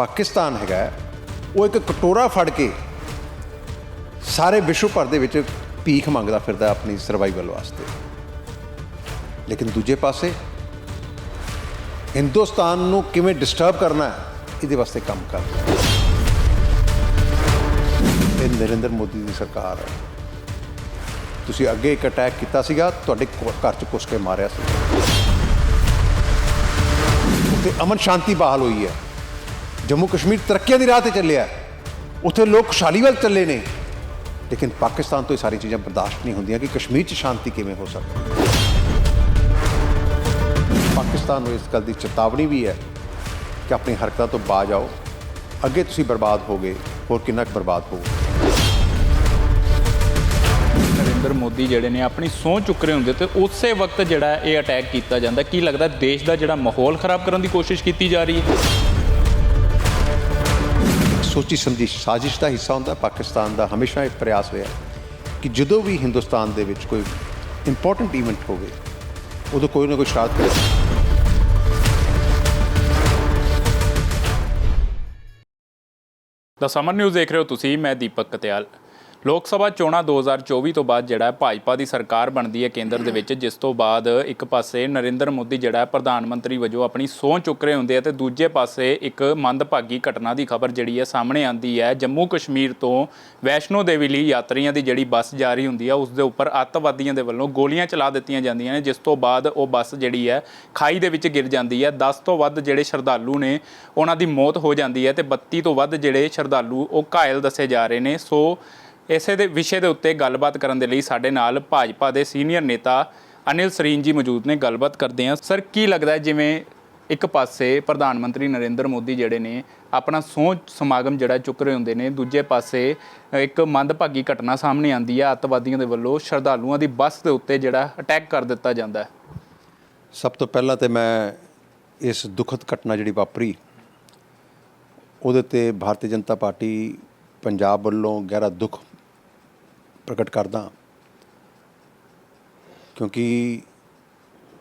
ਪਾਕਿਸਤਾਨ ਹੈਗਾ ਉਹ ਇੱਕ ਕਟੋਰਾ ਫੜ ਕੇ ਸਾਰੇ ਵਿਸ਼ਵ ਭਰ ਦੇ ਵਿੱਚ ਭੀਖ ਮੰਗਦਾ ਫਿਰਦਾ ਆਪਣੀ ਸਰਵਾਈਵਲ ਵਾਸਤੇ। ਲੇਕਿਨ ਦੂਜੇ ਪਾਸੇ ਹਿੰਦੁਸਤਾਨ ਨੂੰ ਕਿਵੇਂ ਡਿਸਟਰਬ ਕਰਨਾ ਹੈ, ਇਹਦੇ ਵਾਸਤੇ ਕੰਮ ਕਰਦਾ ਇਹ ਨਰਿੰਦਰ ਮੋਦੀ ਦੀ ਸਰਕਾਰ ਹੈ। ਤੁਸੀਂ ਅੱਗੇ ਇੱਕ ਅਟੈਕ ਕੀਤਾ ਸੀਗਾ, ਤੁਹਾਡੇ ਘ- ਘਰ 'ਚ ਕੁੱਸ ਕੇ ਮਾਰਿਆ ਸੀ। ਉੱਥੇ ਅਮਨ ਸ਼ਾਂਤੀ ਬਹਾਲ ਹੋਈ ਹੈ। ਜੰਮੂ ਕਸ਼ਮੀਰ ਤਰੱਕੀਆਂ ਦੀ ਰਾਹ ਤੇ ਚੱਲਿਆ। ਉੱਥੇ ਲੋਕ ਖੁਸ਼ਹਾਲੀ ਵੱਲ ਚੱਲੇ ਨੇ। ਲੇਕਿਨ ਪਾਕਿਸਤਾਨ ਤੋਂ ਇਹ ਸਾਰੀ ਚੀਜ਼ਾਂ ਬਰਦਾਸ਼ਤ ਨਹੀਂ ਹੁੰਦੀਆਂ ਕਿ ਕਸ਼ਮੀਰ 'ਚ ਸ਼ਾਂਤੀ ਕਿਵੇਂ ਹੋ ਸਕਦੀ ਪਾਕਿਸਤਾਨ ਨੂੰ ਇਸ ਗੱਲ ਦੀ ਚੇਤਾਵਨੀ ਵੀ ਹੈ ਕਿ ਆਪਣੀ ਹਰਕਤਾਂ ਤੋਂ ਬਾਜ ਆਓ। ਅੱਗੇ ਤੁਸੀਂ ਬਰਬਾਦ ਹੋਗੇ, ਹੋਰ ਕਿੰਨਾ ਕੁ ਬਰਬਾਦ ਹੋਗੇ ਨਰਿੰਦਰ ਮੋਦੀ ਜਿਹੜੇ ਨੇ ਆਪਣੀ ਸਹੁੰ ਚੁੱਕ ਰਹੇ ਹੁੰਦੇ ਤੇ ਉਸੇ ਵਕਤ ਜਿਹੜਾ ਇਹ ਅਟੈਕ ਕੀਤਾ ਜਾਂਦਾ। ਕੀ ਲੱਗਦਾ ਦੇਸ਼ ਦਾ ਜਿਹੜਾ ਮਾਹੌਲ ਖਰਾਬ ਕਰਨ ਦੀ ਕੋਸ਼ਿਸ਼ ਕੀਤੀ ਜਾ ਰਹੀ ਹੈ? ਸੋਚੀ ਸਮਝੀ ਸਾਜ਼ਿਸ਼ ਦਾ ਹਿੱਸਾ ਹੁੰਦਾ, ਪਾਕਿਸਤਾਨ ਦਾ ਹਮੇਸ਼ਾ ਇਹ ਪ੍ਰਯਾਸ ਹੋਇਆ ਕਿ ਜਦੋਂ ਵੀ ਹਿੰਦੁਸਤਾਨ ਦੇ ਵਿੱਚ ਕੋਈ ਇੰਪੋਰਟੈਂਟ ਇਵੈਂਟ ਹੋਵੇ, ਉਦੋਂ ਕੋਈ ਨਾ ਕੋਈ ਸ਼ਰਾਰਤ ਕਰੇ। ਦਾ ਸਮਰ ਨਿਊਜ਼ ਦੇਖ ਰਹੇ ਹੋ ਤੁਸੀਂ, ਮੈਂ ਦੀਪਕ ਕਤਿਆਲ। ਲੋਕ ਸਭਾ ਚੋਣਾਂ 2024 ਤੋਂ ਬਾਅਦ ਜਿਹੜਾ ਭਾਜਪਾ ਦੀ ਸਰਕਾਰ ਬਣਦੀ ਹੈ ਕੇਂਦਰ ਦੇ ਵਿੱਚ, ਜਿਸ ਤੋਂ ਬਾਅਦ ਇੱਕ ਪਾਸੇ ਨਰਿੰਦਰ ਮੋਦੀ ਜਿਹੜਾ ਪ੍ਰਧਾਨ ਮੰਤਰੀ ਵਜੋਂ ਆਪਣੀ ਸਹੁੰ ਚੁੱਕ ਰਹੇ ਹੁੰਦੇ ਆ ਤੇ ਦੂਜੇ ਪਾਸੇ ਇੱਕ ਮੰਦਭਾਗੀ ਘਟਨਾ ਦੀ ਖਬਰ ਜਿਹੜੀ ਹੈ ਸਾਹਮਣੇ ਆਂਦੀ ਹੈ। ਜੰਮੂ ਕਸ਼ਮੀਰ ਤੋਂ ਵੈਸ਼ਨੋ ਦੇਵੀ ਲਈ ਯਾਤਰੀਆਂ ਦੀ ਜਿਹੜੀ ਬੱਸ ਜਾ ਰਹੀ ਹੁੰਦੀ ਹੈ ਉਸ ਦੇ ਉੱਪਰ ਅੱਤਵਾਦੀਆਂ ਦੇ ਵੱਲੋਂ ਗੋਲੀਆਂ ਚਲਾ ਦਿੱਤੀਆਂ ਜਾਂਦੀਆਂ ਨੇ, ਜਿਸ ਤੋਂ ਬਾਅਦ ਉਹ ਬੱਸ ਜਿਹੜੀ ਹੈ ਖਾਈ ਦੇ ਵਿੱਚ ਗਿਰ ਜਾਂਦੀ ਹੈ। 10 ਤੋਂ ਵੱਧ ਜਿਹੜੇ ਸ਼ਰਧਾਲੂ ਨੇ ਉਹਨਾਂ ਦੀ ਮੌਤ ਹੋ ਜਾਂਦੀ ਹੈ ਤੇ 32 ਤੋਂ ਵੱਧ ਜਿਹੜੇ ਸ਼ਰਧਾਲੂ ਉਹ ਘਾਇਲ ਦੱਸੇ ਜਾ ਰਹੇ ਨੇ। ਸੋ ਇਸੇ ਦੇ ਵਿਸ਼ੇ ਦੇ ਉੱਤੇ ਗੱਲਬਾਤ ਕਰਨ ਦੇ ਲਈ ਸਾਡੇ ਨਾਲ ਭਾਜਪਾ ਦੇ ਸੀਨੀਅਰ ਨੇਤਾ ਅਨਿਲ ਸਰੀਨ ਜੀ ਮੌਜੂਦ ਨੇ। ਗੱਲਬਾਤ ਕਰਦੇ ਹਾਂ। ਸਰ, ਕੀ ਲੱਗਦਾ ਹੈ ਜਿਵੇਂ ਇੱਕ ਪਾਸੇ ਪ੍ਰਧਾਨ ਮੰਤਰੀ ਨਰਿੰਦਰ ਮੋਦੀ ਜਿਹੜੇ ਨੇ, ਆਪਣਾ ਸਹੁੰ ਸਮਾਗਮ ਜਿਹੜਾ ਚੁੱਕ ਰਹੇ ਹੁੰਦੇ ਨੇ, ਦੂਜੇ ਪਾਸੇ ਇੱਕ ਮੰਦਭਾਗੀ ਘਟਨਾ ਸਾਹਮਣੇ ਆਂਦੀ ਹੈ ਅੱਤਵਾਦੀਆਂ ਦੇ ਵੱਲੋਂ ਸ਼ਰਧਾਲੂਆਂ ਦੀ ਬੱਸ ਦੇ ਉੱਤੇ ਜਿਹੜਾ ਅਟੈਕ ਕਰ ਦਿੱਤਾ ਜਾਂਦਾ ਹੈ। ਸਭ ਤੋਂ ਪਹਿਲਾਂ ਤੇ ਮੈਂ ਇਸ ਦੁਖਦ ਘਟਨਾ ਜਿਹੜੀ ਵਾਪਰੀ, ਉਹਦੇ ਤੇ ਭਾਰਤੀ ਜਨਤਾ ਪਾਰਟੀ ਪੰਜਾਬ ਵੱਲੋਂ ਗਹਿਰਾ ਦੁੱਖ ਪ੍ਰਗਟ ਕਰਦਾ ਕਿਉਂਕਿ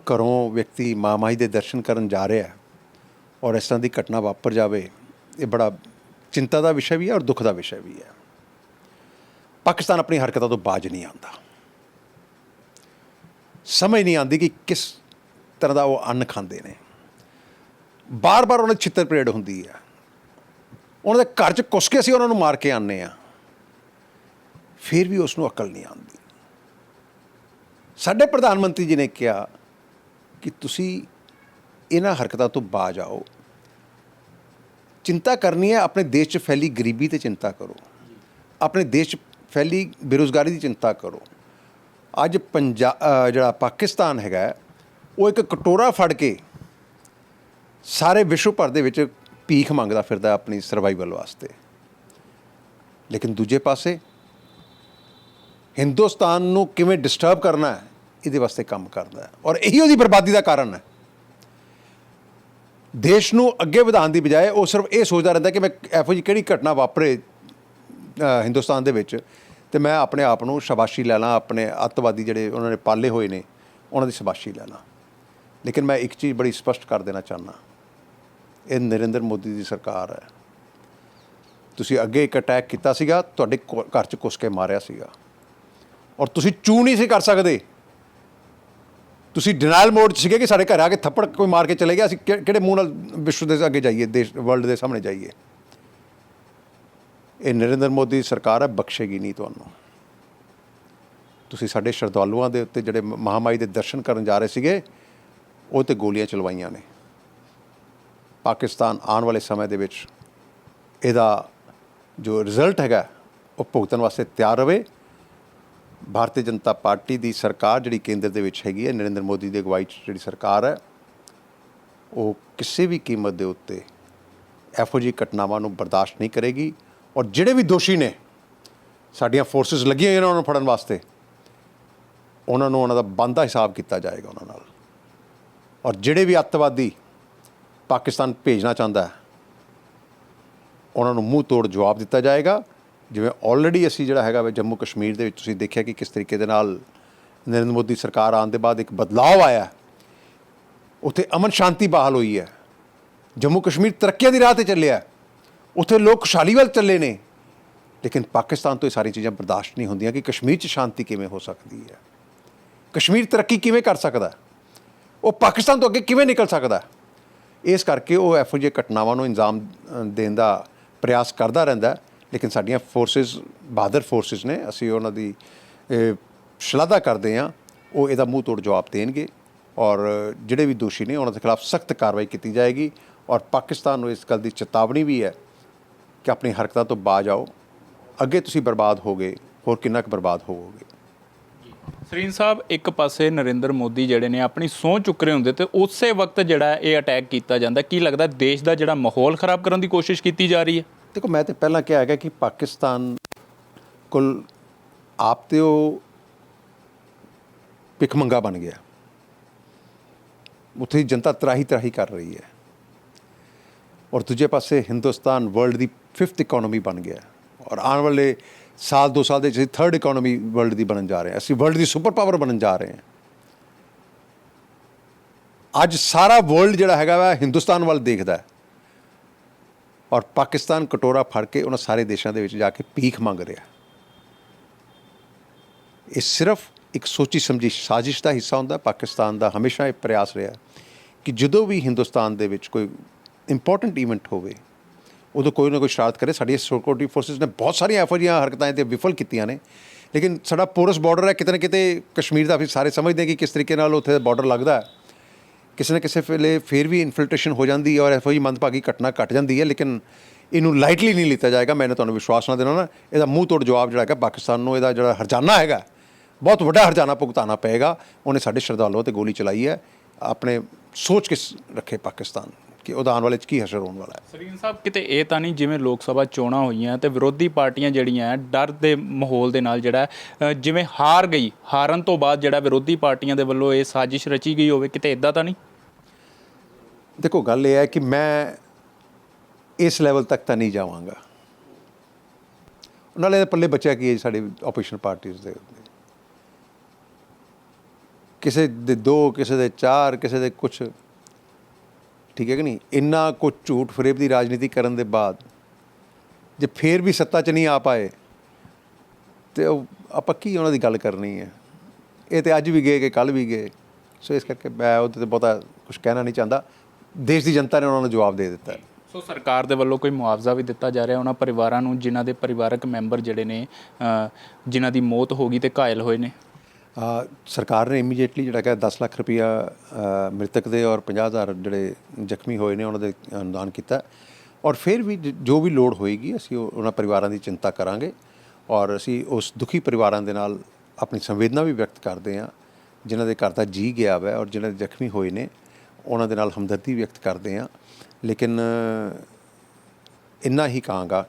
ਘਰੋਂ ਵਿਅਕਤੀ ਮਾਂ ਮਾਈ ਦੇ ਦਰਸ਼ਨ ਕਰਨ ਜਾ ਰਿਹਾ ਹੈ ਔਰ ਇਸ ਤਰ੍ਹਾਂ ਦੀ ਘਟਨਾ ਵਾਪਰ ਜਾਵੇ, ਇਹ ਬੜਾ ਚਿੰਤਾ ਦਾ ਵਿਸ਼ਾ ਵੀ ਹੈ ਔਰ ਦੁੱਖ ਦਾ ਵਿਸ਼ਾ ਵੀ ਹੈ। ਪਾਕਿਸਤਾਨ ਆਪਣੀ ਹਰਕਤਾਂ ਤੋਂ ਬਾਜ ਨਹੀਂ ਆਉਂਦਾ। ਸਮਝ ਨਹੀਂ ਆਉਂਦੀ ਕਿ ਕਿਸ ਤਰ੍ਹਾਂ ਦਾ ਉਹ ਅੰਨ ਖਾਂਦੇ ਨੇ। ਬਾਰ-ਬਾਰ ਉਹਨਾਂ ਦੀ ਛਿੱਤਰ ਪਰੇਡ ਹੁੰਦੀ ਹੈ। ਉਹਨਾਂ ਦੇ ਘਰ 'ਚ ਕੁੱਸ ਕੇ ਅਸੀਂ ਉਹਨਾਂ ਨੂੰ ਮਾਰ ਕੇ ਆਨੇ ਆ ਫਿਰ ਵੀ ਉਸ ਨੂੰ ਅਕਲ ਨਹੀਂ ਆਉਂਦੀ। ਸਾਡੇ ਪ੍ਰਧਾਨ ਮੰਤਰੀ ਜੀ ਨੇ ਕਿਹਾ ਕਿ ਤੁਸੀਂ ਇਹਨਾਂ ਹਰਕਤਾਂ ਤੋਂ ਬਾਜ ਆਓ। ਚਿੰਤਾ ਕਰਨੀ ਹੈ, ਆਪਣੇ ਦੇਸ਼ 'ਚ ਫੈਲੀ ਗਰੀਬੀ ਤੇ ਚਿੰਤਾ ਕਰੋ। ਆਪਣੇ ਦੇਸ਼ 'ਚ ਫੈਲੀ ਬੇਰੁਜ਼ਗਾਰੀ ਦੀ ਚਿੰਤਾ ਕਰੋ। ਅੱਜ ਪੰਜਾਬ ਜਿਹੜਾ ਪਾਕਿਸਤਾਨ ਹੈਗਾ, ਉਹ ਇੱਕ ਕਟੋਰਾ ਫੜ ਕੇ ਸਾਰੇ ਵਿਸ਼ਵ ਭਰ ਦੇ ਵਿੱਚ ਭੀਖ ਮੰਗਦਾ ਫਿਰਦਾ ਆਪਣੀ ਸਰਵਾਈਵਲ ਵਾਸਤੇ। ਲੇਕਿਨ ਦੂਜੇ ਪਾਸੇ ਹਿੰਦੁਸਤਾਨ ਨੂੰ ਕਿਵੇਂ ਡਿਸਟਰਬ ਕਰਨਾ ਹੈ, ਇਹਦੇ ਵਾਸਤੇ ਕੰਮ ਕਰਦਾ ਹੈ। ਔਰ ਇਹੀ ਉਹਦੀ ਬਰਬਾਦੀ ਦਾ ਕਾਰਨ ਹੈ। ਦੇਸ਼ ਨੂੰ ਅੱਗੇ ਵਧਾਉਣ ਦੀ ਬਜਾਏ ਉਹ ਸਿਰਫ ਇਹ ਸੋਚਦਾ ਰਹਿੰਦਾ ਕਿ ਮੈਂ ਇਹੋ ਜਿਹੀ ਕਿਹੜੀ ਘਟਨਾ ਵਾਪਰੇ ਹਿੰਦੁਸਤਾਨ ਦੇ ਵਿੱਚ, ਤੇ ਮੈਂ ਆਪਣੇ ਆਪ ਨੂੰ ਸ਼ਾਬਾਸ਼ੀ ਲੈ ਲਾਂ, ਆਪਣੇ ਅੱਤਵਾਦੀ ਜਿਹੜੇ ਉਹਨਾਂ ਨੇ ਪਾਲੇ ਹੋਏ ਨੇ, ਉਹਨਾਂ ਦੀ ਸ਼ਾਬਾਸ਼ੀ ਲੈ ਲਾਂ। ਲੇਕਿਨ ਮੈਂ ਇੱਕ ਚੀਜ਼ ਬੜੀ ਸਪਸ਼ਟ ਕਰ ਦੇਣਾ ਚਾਹੁੰਦਾ ਇਹ ਨਰਿੰਦਰ ਮੋਦੀ ਦੀ ਸਰਕਾਰ ਹੈ। ਤੁਸੀਂ ਅੱਗੇ ਇੱਕ ਅਟੈਕ ਕੀਤਾ ਸੀਗਾ, ਤੁਹਾਡੇ ਘ- ਘਰ 'ਚ ਕੁੱਸ ਕੇ ਮਾਰਿਆ ਸੀਗਾ। ਔਰ ਤੁਸੀਂ ਚੂ ਨਹੀਂ ਸੀ ਕਰ ਸਕਦੇ। ਤੁਸੀਂ ਡਿਨਾਈਲ ਮੋਡ 'ਚ ਸੀਗੇ ਕਿ ਸਾਡੇ ਘਰ ਆ ਕੇ ਥੱਪੜ ਕੋਈ ਮਾਰ ਕੇ ਚਲੇ ਗਿਆ, ਅਸੀਂ ਕਿ- ਕਿਹੜੇ ਮੂੰਹ ਨਾਲ ਵਿਸ਼ਵ ਦੇ ਅੱਗੇ ਜਾਈਏ, ਦੇਸ਼ ਵਰਲਡ ਦੇ ਸਾਹਮਣੇ ਜਾਈਏ। ਇਹ ਨਰਿੰਦਰ ਮੋਦੀ ਦੀ ਸਰਕਾਰ ਹੈ ਬਖਸ਼ੇਗੀ ਨਹੀਂ ਤੁਹਾਨੂੰ। ਤੁਸੀਂ ਸਾਡੇ ਸ਼ਰਧਾਲੂਆਂ ਦੇ ਉੱਤੇ ਜਿਹੜੇ ਮ- ਮਹਾਮਾਈ ਦੇ ਦਰਸ਼ਨ ਕਰਨ ਜਾ ਰਹੇ ਸੀਗੇ, ਉਹ ਤੇ ਗੋਲੀਆਂ ਚਲਵਾਈਆਂ ਨੇ। ਪਾਕਿਸਤਾਨ ਆਉਣ ਵਾਲੇ ਸਮੇਂ ਦੇ ਵਿੱਚ ਇਹਦਾ ਜੋ ਰਿਜ਼ਲਟ ਹੈਗਾ, ਉਹ ਭੁਗਤਣ ਵਾਸਤੇ ਤਿਆਰ ਰਹੇ। ਭਾਰਤੀ ਜਨਤਾ ਪਾਰਟੀ ਦੀ ਸਰਕਾਰ ਜਿਹੜੀ ਕੇਂਦਰ ਦੇ ਵਿੱਚ ਹੈਗੀ ਹੈ, ਨਰਿੰਦਰ ਮੋਦੀ ਦੀ ਅਗਵਾਈ 'ਚ ਜਿਹੜੀ ਸਰਕਾਰ ਹੈ, ਉਹ ਕਿਸੇ ਵੀ ਕੀਮਤ ਦੇ ਉੱਤੇ ਇਹੋ ਜਿਹੀ ਘਟਨਾਵਾਂ ਨੂੰ ਬਰਦਾਸ਼ਤ ਨਹੀਂ ਕਰੇਗੀ ਔਰ ਜਿਹੜੇ ਵੀ ਦੋਸ਼ੀ ਨੇ, ਸਾਡੀਆਂ ਫੋਰਸਸ ਲੱਗੀਆਂ ਹੋਈਆਂ ਉਹਨਾਂ ਨੂੰ ਫੜਨ ਵਾਸਤੇ, ਉਹਨਾਂ ਨੂੰ ਉਹਨਾਂ ਦਾ ਬੰਦਾ ਹਿਸਾਬ ਕੀਤਾ ਜਾਏਗਾ ਉਹਨਾਂ ਨਾਲ। ਔਰ ਜਿਹੜੇ ਵੀ ਅੱਤਵਾਦੀ ਪਾਕਿਸਤਾਨ ਭੇਜਣਾ ਚਾਹੁੰਦਾ ਹੈ, ਉਹਨਾਂ ਨੂੰ ਮੂੰਹ ਤੋੜ ਜਵਾਬ ਦਿੱਤਾ ਜਾਏਗਾ। ਜਿਵੇਂ ਆਲਰੇਡੀ ਅਸੀਂ ਜਿਹੜਾ ਹੈਗਾ ਵਾ ਜੰਮੂ ਕਸ਼ਮੀਰ ਦੇ ਵਿੱਚ ਤੁਸੀਂ ਦੇਖਿਆ ਕਿ ਕਿਸ ਤਰੀਕੇ ਦੇ ਨਾਲ ਨਰਿੰਦਰ ਮੋਦੀ ਸਰਕਾਰ ਆਉਣ ਦੇ ਬਾਅਦ ਇੱਕ ਬਦਲਾਅ ਆਇਆ ਉੱਥੇ ਅਮਨ ਸ਼ਾਂਤੀ ਬਹਾਲ ਹੋਈ ਹੈ। ਜੰਮੂ ਕਸ਼ਮੀਰ ਤਰੱਕੀਆਂ ਦੀ ਰਾਹ ਤੇ ਚੱਲਿਆ ਉੱਥੇ ਲੋਕ ਖੁਸ਼ਹਾਲੀ ਵੱਲ ਚੱਲੇ ਨੇ। ਲੇਕਿਨ ਪਾਕਿਸਤਾਨ ਤੋਂ ਇਹ ਸਾਰੀ ਚੀਜ਼ਾਂ ਬਰਦਾਸ਼ਤ ਨਹੀਂ ਹੁੰਦੀਆਂ ਕਿ ਕਸ਼ਮੀਰ 'ਚ ਸ਼ਾਂਤੀ ਕਿਵੇਂ ਹੋ ਸਕਦੀ ਹੈ। ਕਸ਼ਮੀਰ ਤਰੱਕੀ ਕਿਵੇਂ ਕਰ ਸਕਦਾ ਉਹ ਪਾਕਿਸਤਾਨ ਤੋਂ ਅੱਗੇ ਕਿਵੇਂ ਨਿਕਲ ਸਕਦਾ ਇਸ ਕਰਕੇ ਉਹ ਇਹੋ ਜਿਹੇ ਘਟਨਾਵਾਂ ਨੂੰ ਇੰਜਾਮ ਦੇਣ ਦਾ ਪ੍ਰਯਾਸ ਕਰਦਾ ਰਹਿੰਦਾ ਲੇਕਿਨ ਸਾਡੀਆਂ ਫੋਰਸਸ ਬਹਾਦਰ ਫੋਰਸਸ ਨੇ, ਅਸੀਂ ਉਹਨਾਂ ਦੀ ਸ਼ਲਾਘਾ ਕਰਦੇ ਹਾਂ, ਉਹ ਇਹਦਾ ਮੂੰਹ ਤੋੜ ਜਵਾਬ ਦੇਣਗੇ ਔਰ ਜਿਹੜੇ ਵੀ ਦੋਸ਼ੀ ਨੇ ਉਹਨਾਂ ਦੇ ਖਿਲਾਫ ਸਖਤ ਕਾਰਵਾਈ ਕੀਤੀ ਜਾਏਗੀ ਔਰ ਪਾਕਿਸਤਾਨ ਨੂੰ ਇਸ ਗੱਲ ਦੀ ਚੇਤਾਵਨੀ ਵੀ ਹੈ ਕਿ ਆਪਣੀ ਹਰਕਤਾਂ ਤੋਂ ਬਾਜ ਆਓ। ਅੱਗੇ ਤੁਸੀਂ ਬਰਬਾਦ ਹੋਗੇ, ਹੋਰ ਕਿੰਨਾ ਕੁ ਬਰਬਾਦ ਹੋਵੋਗੇ? ਸਰੀਨ ਸਾਹਿਬ, ਇੱਕ ਪਾਸੇ ਨਰਿੰਦਰ ਮੋਦੀ ਜਿਹੜੇ ਨੇ ਆਪਣੀ ਸਹੁੰ ਚੁੱਕ ਰਹੇ ਹੁੰਦੇ ਤੇ ਉਸੇ ਵਕਤ ਜਿਹੜਾ ਇਹ ਅਟੈਕ ਕੀਤਾ ਜਾਂਦਾ, ਕੀ ਲੱਗਦਾ ਦੇਸ਼ ਦਾ ਜਿਹੜਾ ਮਾਹੌਲ ਖਰਾਬ ਕਰਨ ਦੀ ਕੋਸ਼ਿਸ਼ ਕੀਤੀ ਜਾ ਰਹੀ ਹੈ? ਦੇਖੋ, ਮੈਂ ਤੇ ਪਹਿਲਾਂ ਕਿਹਾ ਹੈਗਾ ਕਿ ਪਾਕਿਸਤਾਨ ਕੋਲ ਆਪ ਤੇ ਉਹ ਭਿਖਮੰਗਾ ਬਣ ਗਿਆ। ਉੱਥੇ ਜਨਤਾ ਤਰਾਹੀ ਤਰਾਹੀ ਕਰ ਰਹੀ ਹੈ। ਔਰ ਦੂਜੇ ਪਾਸੇ ਹਿੰਦੁਸਤਾਨ ਵਰਲਡ ਦੀ 5th ਇਕਨੋਮੀ ਬਣ ਗਿਆ। ਔਰ ਆਉਣ ਵਾਲੇ ਸਾਲ, ਦੋ ਸਾਲ ਦੇ ਵਿੱਚ ਥਰਡ ਇਕਨੋਮੀ ਵਰਲਡ ਦੀ ਬਣਨ ਜਾ ਰਹੇ ਹਾਂ। ਅਸੀਂ ਵਰਲਡ ਦੀ ਸੁਪਰ ਪਾਵਰ ਬਣਨ ਜਾ ਰਹੇ ਹਾਂ। ਅੱਜ ਸਾਰਾ ਵਰਲਡ ਜਿਹੜਾ ਹੈਗਾ ਵਾ ਹਿੰਦੁਸਤਾਨ ਵੱਲ ਦੇਖਦਾ ਹੈ। ਔਰ ਪਾਕਿਸਤਾਨ ਕਟੋਰਾ ਫੜ ਕੇ ਉਹਨਾਂ ਸਾਰੇ ਦੇਸ਼ਾਂ ਦੇ ਵਿੱਚ ਜਾ ਕੇ ਭੀਖ ਮੰਗ ਰਿਹਾ। ਇਹ ਸਿਰਫ ਇੱਕ ਸੋਚੀ ਸਮਝੀ ਸਾਜ਼ਿਸ਼ ਦਾ ਹਿੱਸਾ ਹੁੰਦਾ, ਪਾਕਿਸਤਾਨ ਦਾ ਹਮੇਸ਼ਾ ਇਹ ਪ੍ਰਯਾਸ ਰਿਹਾ ਕਿ ਜਦੋਂ ਵੀ ਹਿੰਦੁਸਤਾਨ ਦੇ ਵਿੱਚ ਕੋਈ ਇੰਪੋਰਟੈਂਟ ਇਵੈਂਟ ਹੋਵੇ, ਉਦੋਂ ਕੋਈ ਨਾ ਕੋਈ ਸ਼ਰਾਰਤ ਕਰੇ। ਸਾਡੀ ਸਿਕਿਉਰਿਟੀ ਫੋਰਸਸ ਨੇ ਬਹੁਤ ਸਾਰੀਆਂ ਇਹੋ ਜਿਹੀਆਂ ਹਰਕਤਾਂ ਤੇ ਵਿਫਲ ਕੀਤੀਆਂ ਨੇ। ਲੇਕਿਨ ਸਾਡਾ ਪੋਰਸ ਬਾਰਡਰ ਹੈ, ਕਿਤੇ ਨਾ ਕਿਤੇ ਕਸ਼ਮੀਰ ਦਾ ਵੀ ਸਾਰੇ ਸਮਝਦੇ ਕਿ ਕਿਸ ਤਰੀਕੇ ਨਾਲ ਉੱਥੇ ਬਾਰਡਰ ਲੱਗਦਾ ਹੈ। ਕਿਸੇ ਨਾ ਕਿਸੇ ਵੇਲੇ ਫਿਰ ਵੀ ਇਨਫਿਲਟ੍ਰੇਸ਼ਨ ਹੋ ਜਾਂਦੀ ਹੈ ਔਰ ਇਹੋ ਜਿਹੀ ਮੰਦਭਾਗੀ ਘਟਨਾ ਘਟ ਜਾਂਦੀ ਹੈ, ਲੇਕਿਨ ਇਹਨੂੰ ਲਾਈਟਲੀ ਨਹੀਂ ਲਿੱਤਾ ਜਾਏਗਾ। ਮੈਂ ਤੁਹਾਨੂੰ ਵਿਸ਼ਵਾਸ ਨਾ ਦੇਣਾ ਨਾ ਇਹਦਾ ਮੂੰਹ ਤੋੜ ਜਵਾਬ ਜਿਹੜਾ ਹੈਗਾ ਪਾਕਿਸਤਾਨ ਨੂੰ, ਇਹਦਾ ਜਿਹੜਾ ਹਰਜਾਨਾ ਹੈਗਾ, ਬਹੁਤ ਵੱਡਾ ਹਰਜਾਨਾ ਭੁਗਤਾਨਾ ਪਏਗਾ। ਉਹਨੇ ਸਾਡੇ ਸ਼ਰਧਾਲੂਆਂ ਤੇ ਗੋਲੀ ਚਲਾਈ ਹੈ। ਆਪਣੇ ਸੋਚ ਕੇ ਰੱਖੇ ਪਾਕਿਸਤਾਨ ਕਿ ਉਹਦਾ ਆਉਣ ਵਾਲੇ ਚ ਕੀ ਹਸ਼ਰ ਹੋਣ ਵਾਲਾ ਹੈ? ਸਰੀਨ ਸਾਹਿਬ, ਕਿਤੇ ਇਹ ਤਾਂ ਨਹੀਂ ਜਿਵੇਂ ਲੋਕ ਸਭਾ ਚੋਣਾਂ ਹੋਈਆਂ ਤੇ ਵਿਰੋਧੀ ਪਾਰਟੀਆਂ ਜਿਹੜੀਆਂ ਡਰ ਦੇ ਮਾਹੌਲ ਦੇ ਨਾਲ ਜਿਹੜਾ ਜਿਵੇਂ ਹਾਰ ਗਈ, ਹਾਰਨ ਤੋਂ ਬਾਅਦ ਜਿਹੜਾ ਵਿਰੋਧੀ ਪਾਰਟੀਆਂ ਦੇ ਵੱਲੋਂ ਇਹ ਸਾਜ਼ਿਸ਼ ਰਚੀ ਗਈ ਹੋਵੇ, ਕਿਤੇ ਇਦਾਂ ਤਾਂ ਨਹੀਂ? ਦੇਖੋ, ਗੱਲ ਇਹ ਹੈ ਕਿ ਮੈਂ ਇਸ ਲੈਵਲ ਤੱਕ ਤਾਂ ਨਹੀਂ ਜਾਵਾਂਗਾ। ਨਾਲੇ ਪੱਲੇ ਬਚਿਆ ਕੀ ਹੈ ਜੀ ਸਾਡੀ ਆਪੋਜੀਸ਼ਨ ਪਾਰਟੀਆਂ ਦੇ ਕਿਸੇ ਦੇ ਦੋ, ਕਿਸੇ ਦੇ ਚਾਰ, ਕਿਸੇ ਦੇ ਕੁਝ ਠੀਕ ਹੈ ਕਿ ਨਹੀਂ? ਇੰਨਾ ਕੁ ਝੂਠ ਫਰੇਬ ਦੀ ਰਾਜਨੀਤੀ ਕਰਨ ਦੇ ਬਾਅਦ ਜੇ ਫੇਰ ਵੀ ਸੱਤਾ 'ਚ ਨਹੀਂ ਆ ਪਾਏ, ਤੇ ਉਹ ਆਪਾਂ ਕੀ ਉਹਨਾਂ ਦੀ ਗੱਲ ਕਰਨੀ ਹੈ? ਇਹ ਤੇ ਅੱਜ ਵੀ ਗਏ ਕਿ ਕੱਲ ਵੀ ਗਏ। ਸੋ ਇਸ ਕਰਕੇ ਮੈਂ ਉਹਦੇ ਤੇ ਬਹੁਤਾ ਕੁਝ ਕਹਿਣਾ ਨਹੀਂ ਚਾਹੁੰਦਾ। ਦੇਸ਼ ਦੀ ਜਨਤਾ ਨੇ ਉਹਨਾਂ ਨੂੰ ਜਵਾਬ ਦੇ ਦਿੱਤਾ ਹੈ। ਸੋ ਸਰਕਾਰ ਦੇ ਵੱਲੋਂ ਕੋਈ ਮੁਆਵਜ਼ਾ ਵੀ ਦਿੱਤਾ ਜਾ ਰਿਹਾ ਉਹਨਾਂ ਪਰਿਵਾਰਾਂ ਨੂੰ ਜਿਨ੍ਹਾਂ ਦੇ ਪਰਿਵਾਰਕ ਮੈਂਬਰ ਜਿਹੜੇ ਨੇ ਜਿਨ੍ਹਾਂ ਦੀ ਮੌਤ ਹੋ ਗਈ ਤੇ ਘਾਇਲ ਹੋਏ ਨੇ? ਸਰਕਾਰ ਨੇ ਇਮੀਡੀਏਟਲੀ ਜਿਹੜਾ ਕਿ 10 ਲੱਖ ਰੁਪਇਆ ਮ੍ਰਿਤਕ ਦੇ ਔਰ 50000 ਜਿਹੜੇ ਜ਼ਖਮੀ ਹੋਏ ਨੇ ਉਹਨਾਂ ਦੇ ਅਨੁਦਾਨ ਕੀਤਾ ਔਰ ਫਿਰ ਵੀ ਜ- ਵੀ ਲੋੜ ਹੋਏਗੀ ਅਸੀਂ ਉਹ- ਉਹਨਾਂ ਪਰਿਵਾਰਾਂ ਦੀ ਚਿੰਤਾ ਕਰਾਂਗੇ। ਔਰ ਅਸੀਂ ਉਸ ਦੁਖੀ ਪਰਿਵਾਰਾਂ ਦੇ ਨਾਲ ਆਪਣੀ ਸੰਵੇਦਨਾ ਵੀ ਵਿਅਕਤ ਕਰਦੇ ਹਾਂ ਜਿਨ੍ਹਾਂ ਦੇ ਘਰ ਦਾ ਜੀ ਗਿਆ ਵਾ ਔਰ ਜਿਨ੍ਹਾਂ ਦੇ ਜ਼ਖਮੀ ਹੋਏ ਨੇ। ਉਹਨਾਂ ਦੇ ਨਾਲ ਹਮਦਰਦੀ ਵਿਅਕਤ ਕਰਦੇ ਹਾਂ। ਲੇਕਿਨ, ਇੰਨਾ ਹੀ ਕਹਾਂਗਾ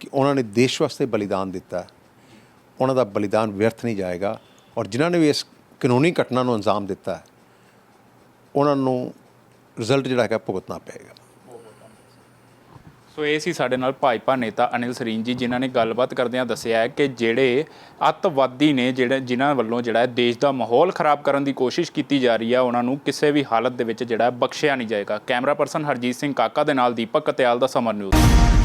ਕਿ ਉਹਨਾਂ ਨੇ ਦੇਸ਼ ਵਾਸਤੇ ਬਲੀਦਾਨ ਦਿੱਤਾ। ਉਹਨਾਂ ਦਾ ਬਲੀਦਾਨ ਵਿਅਰਥ ਨਹੀਂ ਜਾਏਗਾ ਔਰ ਜਿਨ੍ਹਾਂ ਨੇ ਵੀ ਇਸ ਕਾਨੂੰਨੀ ਘਟਨਾ ਨੂੰ ਅੰਜਾਮ ਦਿੱਤਾ, ਉਹਨਾਂ ਨੂੰ ਰਿਜ਼ਲਟ ਜਿਹੜਾ ਹੈਗਾ ਭੁਗਤਣਾ ਪਏਗਾ। ਸੋ ਇਹ ਸੀ ਸਾਡੇ ਨਾਲ ਭਾਜਪਾ ਨੇਤਾ ਅਨਿਲ ਸਰੀਨ ਜੀ, ਜਿਨ੍ਹਾਂ ਨੇ ਗੱਲਬਾਤ ਕਰਦਿਆਂ ਦੱਸਿਆ ਕਿ ਜਿਹੜੇ ਅੱਤਵਾਦੀ ਨੇ ਜਿਹੜੇ, ਜਿਨ੍ਹਾਂ ਵੱਲੋਂ ਜਿਹੜਾ ਹੈ ਦੇਸ਼ ਦਾ ਮਾਹੌਲ ਖਰਾਬ ਕਰਨ ਦੀ ਕੋਸ਼ਿਸ਼ ਕੀਤੀ ਜਾ ਰਹੀ ਹੈ ਉਹਨਾਂ ਨੂੰ ਕਿਸੇ ਵੀ ਹਾਲਤ ਦੇ ਵਿੱਚ ਜਿਹੜਾ ਬਖਸ਼ਿਆ ਨਹੀਂ ਜਾਏਗਾ। ਕੈਮਰਾ ਪਰਸਨ ਹਰਜੀਤ ਸਿੰਘ ਕਾਕਾ ਦੇ ਨਾਲ ਦੀਪਕ ਕਤਿਆਲ ਦਾ ਸਮਰ ਨਿਊਜ਼।